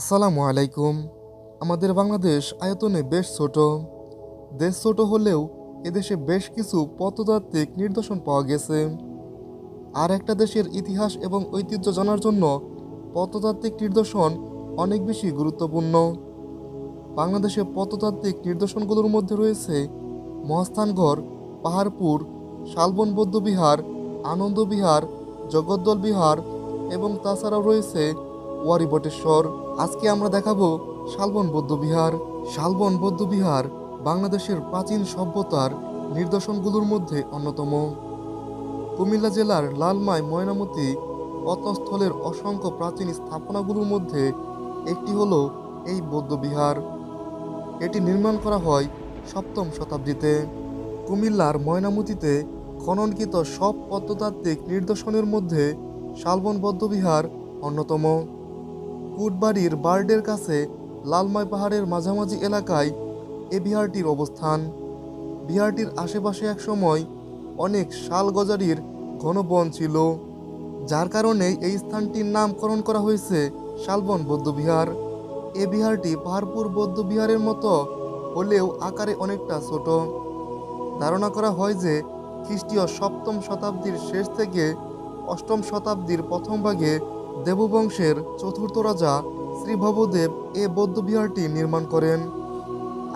আসসালামু আলাইকুম। আমাদের বাংলাদেশ আয়তনে বেশ ছোট। দেশ ছোট হলেও এদেশে বেশ কিছু প্রত্নতাত্ত্বিক নিদর্শন পাওয়া গেছে। আর একটা দেশের ইতিহাস এবং ঐতিহ্য জানার জন্য প্রত্নতাত্ত্বিক নিদর্শন অনেক বেশি গুরুত্বপূর্ণ। বাংলাদেশের প্রত্নতাত্ত্বিক নিদর্শনগুলোর মধ্যে রয়েছে মহাস্থানগড়, পাহাড়পুর, শালবন বৌদ্ধবিহার আনন্দ বিহার জগদ্দল বিহার এবং তাছাড়াও রয়েছে ওয়ারি বটেশ্বর। আজকে আমরা দেখাবো শালবন বৌদ্ধবিহার। শালবন বৌদ্ধবিহার বাংলাদেশের প্রাচীন সভ্যতার নিদর্শনগুলোর মধ্যে অন্যতম। কুমিল্লা জেলার লালমাই ময়নামতি প্রত্নস্থলের অসংখ্য প্রাচীন স্থাপনাগুলোর মধ্যে একটি হলো এই বৌদ্ধবিহার। এটি নির্মাণ করা হয় সপ্তম শতাব্দীতে। কুমিল্লার ময়নামতিতে খননকৃত সব পদ্মতাত্ত্বিক নিদর্শনের মধ্যে শালবন বৌদ্ধবিহার অন্যতম। কুটবাড়ির বার্ডের কাছে লালমাই পাহাড়ের মাঝামাঝি এলাকায় এ বিহারটির অবস্থান। বিহারটির আশেপাশে একসময় অনেক শাল গজারির ঘন বন ছিল, যার কারণে এই স্থানটির নামকরণ করা হয়েছে শালবন বৌদ্ধবিহার এ বিহারটি পাহাড়পুর বৌদ্ধবিহারের মতো হলেও আকারে অনেকটা ছোট। ধারণা করা হয় যে খ্রিস্টীয় সপ্তম শতাব্দীর শেষ থেকে অষ্টম শতাব্দীর প্রথম ভাগে দেববংশের চতুর্থ রাজা শ্রী ভবদেব এ বৌদ্ধবিহারটি নির্মাণ করেন।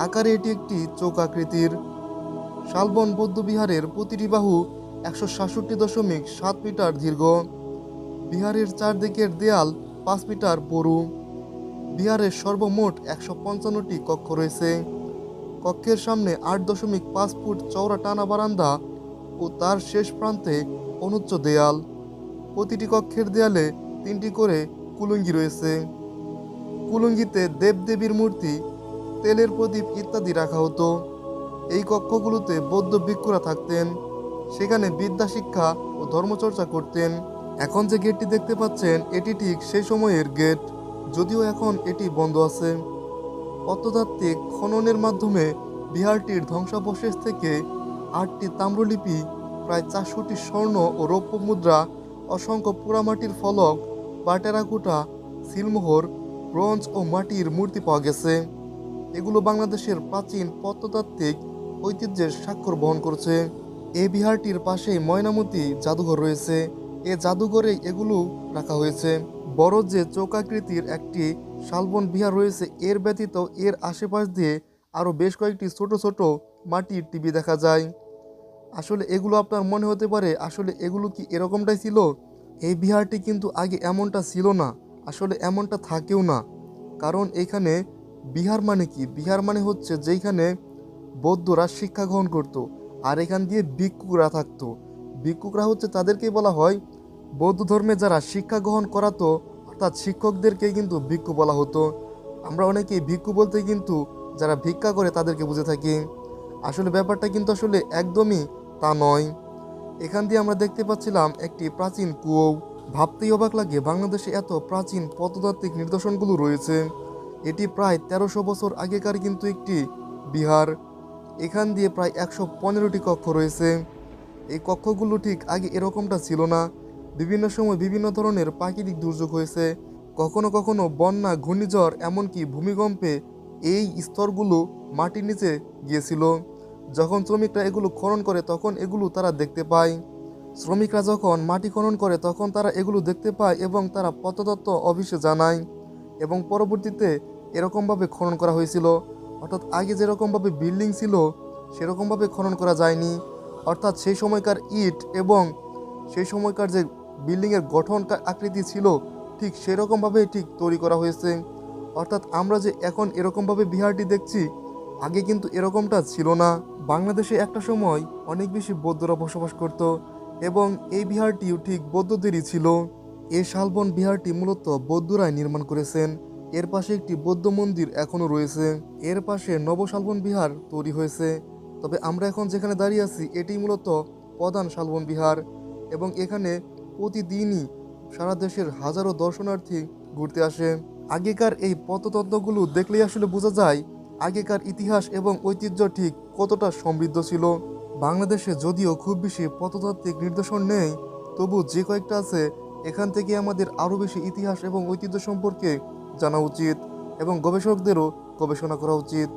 আকারে এটি একটি চৌকাকৃতির শালবন বৌদ্ধবিহারের প্রতিটি বাহু একশো সাতষট্টি দশমিক সাত মিটার দীর্ঘ। বিহারের চারদিকের দেয়াল পাঁচ মিটার বড় বিহারের সর্বমোট একশো পঞ্চান্নটি কক্ষ রয়েছে। কক্ষের সামনে আট দশমিক পাঁচ ফুট চওড়া টানা বারান্দা ও তার শেষ প্রান্তে অনুচ্চ দেয়াল। প্রতিটি কক্ষের দেয়ালে তিনটি করে কুলুঙ্গি রয়েছে। কুলুঙ্গিতে দেবদেবীর মূর্তি, তেলের প্রদীপ ইত্যাদি রাখা হতো। এই কক্ষগুলোতে বৌদ্ধ ভিক্ষুরা থাকতেন, সেখানে বিদ্যা শিক্ষা ও ধর্মচর্চা করতেন। এখন যে গেটটি দেখতে পাচ্ছেন, এটি ঠিক সেই সময়ের গেট, যদিও এখন এটি বন্ধ আছে। প্রত্নতাত্ত্বিক খননের মাধ্যমে বিহারটির ধ্বংসাবশেষ থেকে আটটি তাম্রলিপি, প্রায় চারশোটি স্বর্ণ ও রৌপ্য মুদ্রা, অসংখ্য পোড়ামাটির ফলক বা টেরাকোটা সিলমোহর, ব্রোঞ্জ ও মাটির মূর্তি পাওয়া গেছে। এগুলো বাংলাদেশের প্রাচীন প্রত্নতাত্ত্বিক ঐতিহ্যের স্বাক্ষর বহন করছে। এই বিহারটির পাশেই ময়নামতি জাদুঘর রয়েছে। এ জাদুঘরে এগুলো রাখা হয়েছে। বড় যে চৌকাকৃতির একটি শালবন বিহার রয়েছে, এর ব্যতীত এর আশেপাশ দিয়ে আরও বেশ কয়েকটি ছোট ছোট মাটির টিভি দেখা যায়। আসলে এগুলো আপনার মনে হতে পারে, আসলে এগুলো কি এরকমটাই ছিল? এই বিহারটি কিন্তু আগে এমনটা ছিল না, আসলে এমনটা থাকেও না। কারণ এখানে বিহার মানে কি? বিহার মানে হচ্ছে যেখানে বৌদ্ধরা শিক্ষা গ্রহণ করত, আর এখান দিয়ে ভিক্ষুকরা থাকতো। ভিক্ষুকরা হচ্ছে তাদেরকেই বলা হয় বৌদ্ধ ধর্মে যারা শিক্ষা গ্রহণ করাতো, অর্থাৎ শিক্ষকদেরকেই কিন্তু ভিক্ষু বলা হতো। আমরা অনেকেই ভিক্ষু বলতে কিন্তু যারা ভিক্ষা করে তাদেরকে বুঝে থাকি। আসলে ব্যাপারটা কিন্তু আসলে একদমই তা নয়। এখান দিয়ে আমরা দেখতে পাচ্ছিলাম একটি প্রাচীন কুয়ো। ভাবতেই অবাক লাগে বাংলাদেশে এত প্রাচীন প্রত্নতাত্ত্বিক নিদর্শনগুলো রয়েছে। এটি প্রায় তেরোশো বছর আগেকার কিন্তু একটি বিহার। এখান দিয়ে প্রায় একশো পনেরোটি কক্ষ রয়েছে। এই কক্ষগুলো ঠিক আগে এরকমটা ছিল না। বিভিন্ন সময় বিভিন্ন ধরনের প্রাকৃতিক দুর্যোগ হয়েছে। কখনো কখনো বন্যা, ঘূর্ণিঝড়, এমনকি ভূমিকম্পে এই স্তরগুলো মাটির নিচে গিয়েছিল। যখন শ্রমিকরা এগুলো খনন করে, তখন এগুলো তারা দেখতে পায়। শ্রমিকরা যখন মাটি খনন করে, তখন তারা এগুলো দেখতে পায় এবং তারা প্রত্নতত্ত্ব অফিসে জানায় এবং পরবর্তীতে এরকমভাবে খনন করা হয়েছিল। অর্থাৎ আগে যেরকমভাবে বিল্ডিং ছিল, সেরকমভাবে খনন করা যায়নি। অর্থাৎ সেই সময়কার ইট এবং সেই সময়কার যে বিল্ডিংয়ের গঠন আকৃতি ছিল, ঠিক সেরকমভাবে ঠিক তৈরি করা হয়েছে। অর্থাৎ আমরা যে এখন এরকমভাবে বিহারটি দেখছি আগে কিন্তু এরকমটা ছিল না। বাংলাদেশে একটা সময় অনেক বেশি বৌদ্ধরা বসবাস করত এবং এই বিহারটিও ঠিক বৌদ্ধদেরই ছিল। এই শালবন বিহারটি মূলত বৌদ্ধরাই নির্মাণ করেছেন। এর পাশে একটি বৌদ্ধ মন্দির এখনও রয়েছে। এর পাশে নবশালবন বিহার তৈরি হয়েছে। তবে আমরা এখন যেখানে দাঁড়িয়ে আছি এটি মূলত প্রধান শালবন বিহার এবং এখানে প্রতিদিনই সারা দেশের হাজারো দর্শনার্থী ঘুরতে আসে। আগেকার এই পথতত্ত্বগুলো দেখলেই আসলে বোঝা যায় আগেকার ইতিহাস এবং ঐতিহ্য ঠিক কতটা সমৃদ্ধ ছিল? বাংলাদেশে যদিও খুব বেশি প্রত্নতাত্ত্বিক নিদর্শন নেই, তবু যে কয়েকটা আছে, এখান থেকে আমাদের আরও বেশি ইতিহাস এবং ঐতিহ্য সম্পর্কে জানা উচিত এবং গবেষকদেরও গবেষণা করা উচিত।